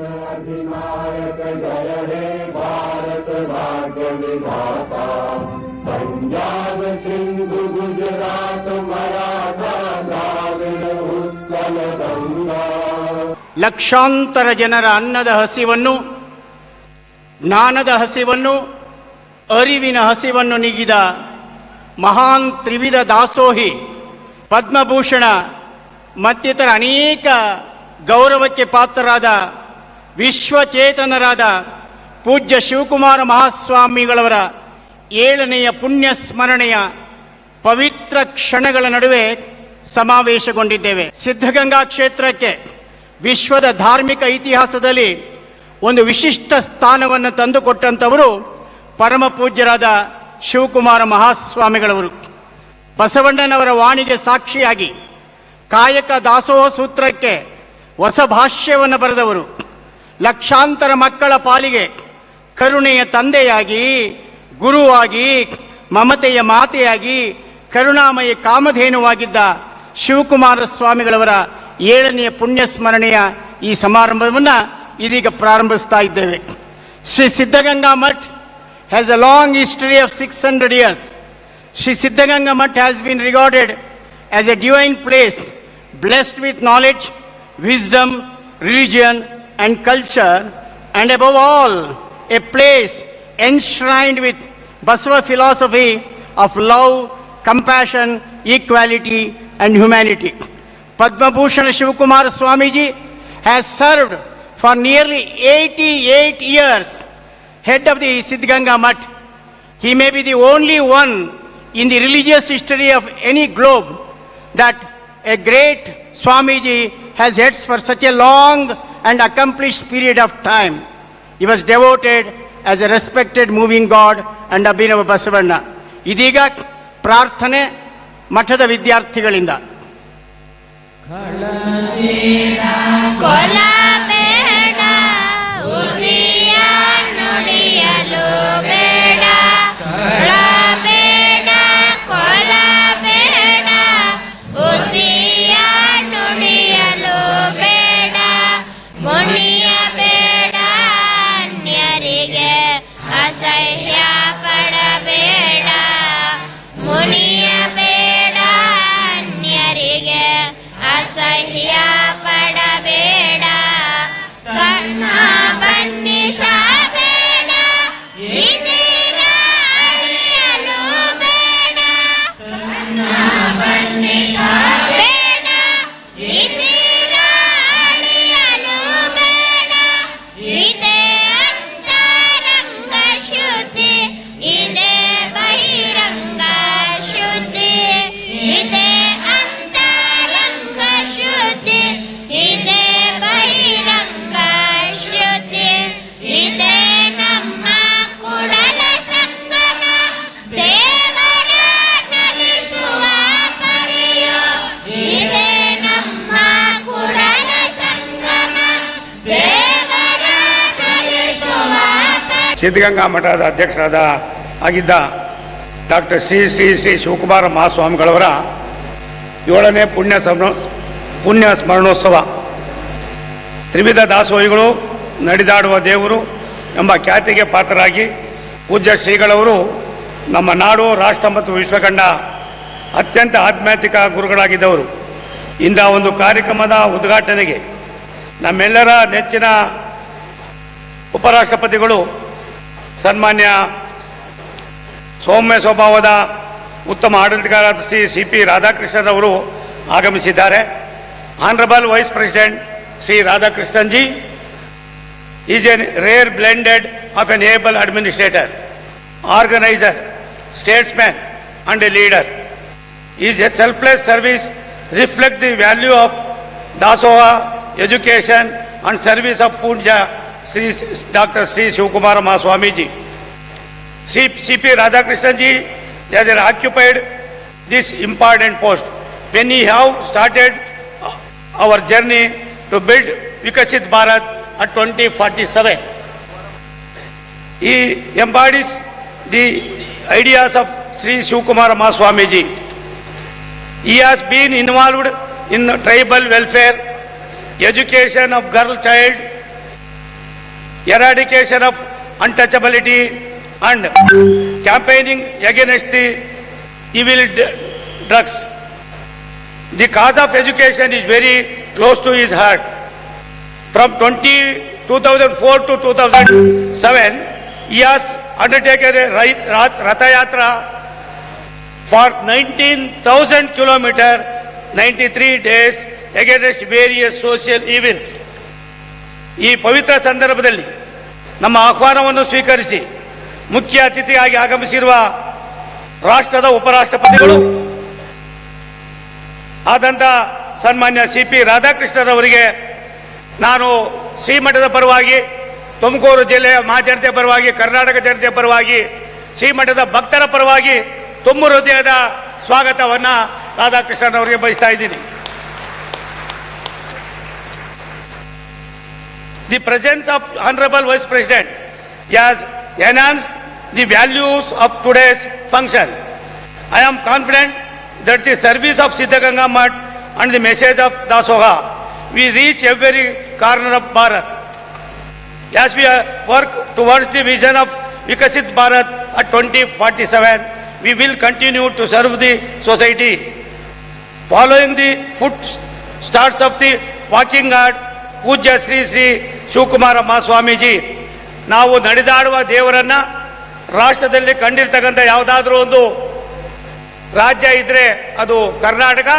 अधिनायक जय हे भारत भाग्य विधाता पंजाब सिंधु गुजरात मराठा द्राविड उत्कल गंगा ಲಕ್ಷಾಂತರ ಜನರ ಅನ್ನದ ಹಸಿವನ್ನು ಜ್ಞಾನದ ಹಸಿವನ್ನು ಅರಿವಿನ ಹಸಿವನ್ನು ನೀಗಿದ ಮಹಾನ್ ತ್ರಿವಿಧ ದಾಸೋಹಿ ಪದ್ಮಭೂಷಣ ಮತ್ತಿತರ ಅನೇಕ ಗೌರವಕ್ಕೆ ಪಾತ್ರರಾದ ವಿಶ್ವಚೇತನರಾದ ಪೂಜ್ಯ ಶಿವಕುಮಾರ ಮಹಾಸ್ವಾಮಿಗಳವರ ಏಳನೆಯ ಪುಣ್ಯ ಸ್ಮರಣೆಯ ಪವಿತ್ರ ಕ್ಷಣಗಳ ನಡುವೆ ಸಮಾವೇಶಗೊಂಡಿದ್ದೇವೆ ಸಿದ್ಧಗಂಗಾ ಕ್ಷೇತ್ರಕ್ಕೆ ವಿಶ್ವದ ಧಾರ್ಮಿಕ ಇತಿಹಾಸದಲ್ಲಿ ಒಂದು ವಿಶಿಷ್ಟ ಸ್ಥಾನವನ್ನು ತಂದುಕೊಟ್ಟಂಥವರು ಪರಮ ಪೂಜ್ಯರಾದ ಶಿವಕುಮಾರ ಮಹಾಸ್ವಾಮಿಗಳವರು ಬಸವಣ್ಣನವರ ವಾಣಿಗೆ ಸಾಕ್ಷಿಯಾಗಿ ಕಾಯಕ ದಾಸೋಹ ಸೂತ್ರಕ್ಕೆ ಹೊಸ ಭಾಷ್ಯವನ್ನು ಬರೆದವರು ಲಕ್ಷಾಂತರ ಮಕ್ಕಳ ಪಾಲಿಗೆ ಕರುಣೆಯ ತಂದೆಯಾಗಿ ಗುರುವಾಗಿ ಮಮತೆಯ ಮಾತೆಯಾಗಿ ಕರುಣಾಮಯ ಕಾಮಧೇನುವಾಗಿದ್ದ ಶಿವಕುಮಾರ ಸ್ವಾಮಿಗಳವರ ಏಳನೆಯ ಪುಣ್ಯಸ್ಮರಣೆಯ ಈ ಸಮಾರಂಭವನ್ನು ಇದೀಗ ಪ್ರಾರಂಭಿಸ್ತಾ ಇದ್ದೇವೆ Shri Siddaganga Math has a long history of six hundred years Shri Siddaganga Math has been regarded as a divine place blessed with knowledge wisdom, religion, and culture, and above all, a place enshrined with Basava philosophy of love, compassion, equality, and humanity. Padma Bhushan Shivakumar Swamiji has served for nearly 88 years head of the Siddhganga Mutt. He may be the only one in the religious history of any globe that a great Swamiji has heads for such a long and accomplished period of time. He was devoted as a respected moving god and Abhinava Basavanna ಇದೀಗ ಪ್ರಾರ್ಥನೆ ಮಠದ ವಿದ್ಯಾರ್ಥಿಗಳಿಂದ ಸಿದ್ಧಗಂಗಾ ಮಠದ ಅಧ್ಯಕ್ಷರಾದ ಆಗಿದ್ದ doctor Shri Shri Shri Shivakumara ಮಹಾಸ್ವಾಮಿಗಳವರ ಏಳನೇ ಪುಣ್ಯ ಸಮರ ಪುಣ್ಯ ಸ್ಮರಣೋತ್ಸವ ತ್ರಿವಿಧ ದಾಸೋಹಿಗಳು ನಡೆದಾಡುವ ದೇವರು ಎಂಬ ಖ್ಯಾತಿಗೆ ಪಾತ್ರರಾಗಿ ಪೂಜ್ಯ ಶ್ರೀಗಳವರು ನಮ್ಮ ನಾಡು ರಾಷ್ಟ್ರ ಮತ್ತು ವಿಶ್ವಕಂಡ ಅತ್ಯಂತ ಆಧ್ಯಾತ್ಮಿಕ ಗುರುಗಳಾಗಿದ್ದವರು ಇಂದ ಒಂದು ಕಾರ್ಯಕ್ರಮದ ಉದ್ಘಾಟನೆಗೆ ನಮ್ಮೆಲ್ಲರ ನೆಚ್ಚಿನ ಉಪರಾಷ್ಟ್ರಪತಿಗಳು ಸನ್ಮಾನ್ಯ ಸೌಮ್ಯ ಸ್ವಭಾವದ ಉತ್ತಮ ಆಡಳಿತಗಾರ ಶ್ರೀ ಸಿ ಪಿ ರಾಧಾಕೃಷ್ಣನ್ ಅವರು ಆಗಮಿಸಿದ್ದಾರೆ honourable vice president Shri Radhakrishnan ji is an rare blended of an able administrator organiser statesman and a leader is a selfless service reflect the value of dasoha education and service of puja Shri doctor Shri Shivakumar Mahaswamiji Shri C P Radhakrishnan has occupied this important post. When he have started our journey to build Vikasit Bharat at 2047, he embodies the ideas of Sri Shivakumar Maswamiji. He has been involved in tribal welfare, education of girl child, Eradication of untouchability and campaigning against the evil drugs. The cause of education is very close to his heart. From 2004 to 2007, he has undertaken a Ratha Yatra for 19,000 kilometers, 93 days against various social evils. ಈ ಪವಿತ್ರ ಸಂದರ್ಭದಲ್ಲಿ ನಮ್ಮ ಆಹ್ವಾನವನ್ನು ಸ್ವೀಕರಿಸಿ ಮುಖ್ಯ ಅತಿಥಿಯಾಗಿ ಆಗಮಿಸಿರುವ ರಾಷ್ಟ್ರದ ಉಪರಾಷ್ಟ್ರಪತಿಗಳು ಆದಂಥ ಸನ್ಮಾನ್ಯ ಸಿ ಪಿ ರಾಧಾಕೃಷ್ಣರವರಿಗೆ ನಾನು ಶ್ರೀಮಠದ ಪರವಾಗಿ ತುಮಕೂರು ಜಿಲ್ಲೆಯ ಮಹಾಜನತೆ ಪರವಾಗಿ ಕರ್ನಾಟಕ ಜನತೆ ಪರವಾಗಿ ಶ್ರೀಮಠದ ಭಕ್ತರ ಪರವಾಗಿ ತುಂಬ ಹೃದಯದ ಸ್ವಾಗತವನ್ನು ರಾಧಾಕೃಷ್ಣನವರಿಗೆ ಬಯಸ್ತಾ ಇದ್ದೀನಿ the presence of Honorable Vice President has enhanced the values of today's function. I am confident that the service of Siddhaganga Math and the message of Dasoga we reach every corner of Bharat. As we work towards the vision of Vikasit Bharat at 2047, we will continue to serve the society. Following the footsteps of the walking guard, Pujya Sri Sri Shivakumara Swamiji ನಾವು ನಡೆದಾಡುವ ದೇವರನ್ನ ರಾಷ್ಟ್ರದಲ್ಲಿ ಕಂಡಿರ್ತಕ್ಕಂಥ ಯಾವುದಾದ್ರೂ ಒಂದು ರಾಜ್ಯ ಇದ್ರೆ ಅದು ಕರ್ನಾಟಕ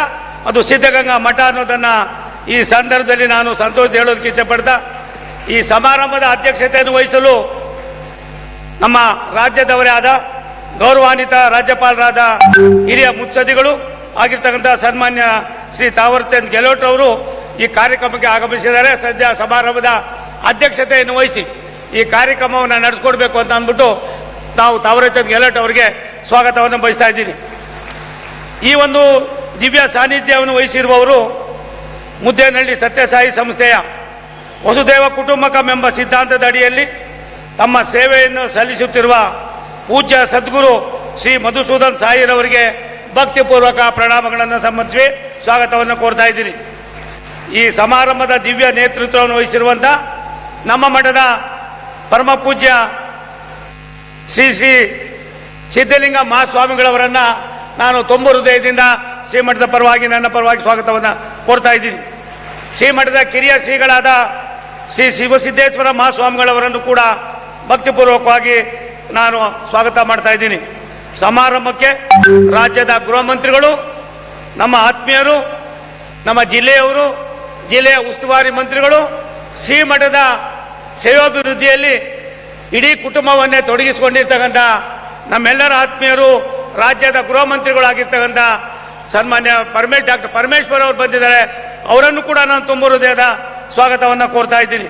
ಅದು ಸಿದ್ಧಗಂಗಾ ಮಠ ಅನ್ನೋದನ್ನು ಈ ಸಂದರ್ಭದಲ್ಲಿ ನಾನು ಸಂತೋಷ ಹೇಳೋದಕ್ಕೆ ಇಚ್ಛಪಡ್ತಾ ಈ ಸಮಾರಂಭದ ಅಧ್ಯಕ್ಷತೆಯನ್ನು ವಹಿಸಲು ನಮ್ಮ ರಾಜ್ಯದವರೇ ಆದ ಗೌರವಾನ್ವಿತ ರಾಜ್ಯಪಾಲರಾದ ಹಿರಿಯ ಮುತ್ಸದಿಗಳು ಆಗಿರ್ತಕ್ಕಂಥ ಸನ್ಮಾನ್ಯ ಶ್ರೀ ತಾವರ್ಚಂದ್ ಗೆಲೋಟ್ ಅವರು ಈ ಕಾರ್ಯಕ್ರಮಕ್ಕೆ ಆಗಮಿಸಿದ್ದಾರೆ ಸದ್ಯ ಸಮಾರಂಭದ ಅಧ್ಯಕ್ಷತೆಯನ್ನು ವಹಿಸಿ ಈ ಕಾರ್ಯಕ್ರಮವನ್ನು ನಡೆಸ್ಕೊಡ್ಬೇಕು ಅಂತ ಅಂದ್ಬಿಟ್ಟು ನಾವು ತಾವರಚಂದ್ ಗೆಲಟ್ ಅವರಿಗೆ ಸ್ವಾಗತವನ್ನು ಬಯಸ್ತಾ ಇದ್ದೀನಿ ಈ ಒಂದು ದಿವ್ಯ ಸಾನ್ನಿಧ್ಯವನ್ನು ವಹಿಸಿರುವವರು ಮುದ್ದೇನಹಳ್ಳಿ ಸತ್ಯಸಾಯಿ ಸಂಸ್ಥೆಯ ವಸುದೇವ ಕುಟುಂಬಕಂ ಎಂಬ ಸಿದ್ಧಾಂತದ ಅಡಿಯಲ್ಲಿ ತಮ್ಮ ಸೇವೆಯನ್ನು ಸಲ್ಲಿಸುತ್ತಿರುವ ಪೂಜ್ಯ ಸದ್ಗುರು ಶ್ರೀ ಮಧುಸೂದನ್ ಸಾಯಿರವರಿಗೆ ಭಕ್ತಿಪೂರ್ವಕ ಪ್ರಣಾಮಗಳನ್ನು ಸಂಬಂಧಿಸಿ ಸ್ವಾಗತವನ್ನು ಕೋರ್ತಾ ಇದ್ದೀನಿ ಈ ಸಮಾರಂಭದ ದಿವ್ಯ ನೇತೃತ್ವವನ್ನು ವಹಿಸಿರುವಂಥ ನಮ್ಮ ಮಠದ ಪರಮ ಪೂಜ್ಯ ಶ್ರೀ ಶ್ರೀ ಸಿದ್ಧಲಿಂಗ ಮಹಾಸ್ವಾಮಿಗಳವರನ್ನು ನಾನು ತುಂಬ ಹೃದಯದಿಂದ ಶ್ರೀಮಠದ ಪರವಾಗಿ ನನ್ನ ಪರವಾಗಿ ಸ್ವಾಗತವನ್ನು ಕೋರ್ತಾ ಇದ್ದೀನಿ ಶ್ರೀಮಠದ ಕಿರಿಯ ಶ್ರೀಗಳಾದ ಶ್ರೀ ಶಿವಸಿದ್ದೇಶ್ವರ ಮಹಾಸ್ವಾಮಿಗಳವರನ್ನು ಕೂಡ ಭಕ್ತಿಪೂರ್ವಕವಾಗಿ ನಾನು ಸ್ವಾಗತ ಮಾಡ್ತಾ ಇದ್ದೀನಿ ಸಮಾರಂಭಕ್ಕೆ ರಾಜ್ಯದ ಗೃಹ ಮಂತ್ರಿಗಳು ನಮ್ಮ ಆತ್ಮೀಯರು ನಮ್ಮ ಜಿಲ್ಲೆಯವರು ಜಿಲ್ಲೆಯ ಉಸ್ತುವಾರಿ ಮಂತ್ರಿಗಳು ಸಿ ಮಠದ ಸೇವಾಭಿವೃದ್ಧಿಯಲ್ಲಿ ಇಡೀ ಕುಟುಂಬವನ್ನೇ ತೊಡಗಿಸಿಕೊಂಡಿರ್ತಕ್ಕಂಥ ನಮ್ಮೆಲ್ಲರ ಆತ್ಮೀಯರು ರಾಜ್ಯದ ಗೃಹ ಮಂತ್ರಿಗಳಾಗಿರ್ತಕ್ಕಂಥ ಸನ್ಮಾನ್ಯ ಪರಮೇಶ್ ಡಾಕ್ಟರ್ ಪರಮೇಶ್ವರ್ ಅವರು ಬಂದಿದ್ದಾರೆ ಅವರನ್ನು ಕೂಡ ನಾನು ತುಂಬ ಹೃದಯದ ಸ್ವಾಗತವನ್ನು ಕೋರ್ತಾ ಇದ್ದೀನಿ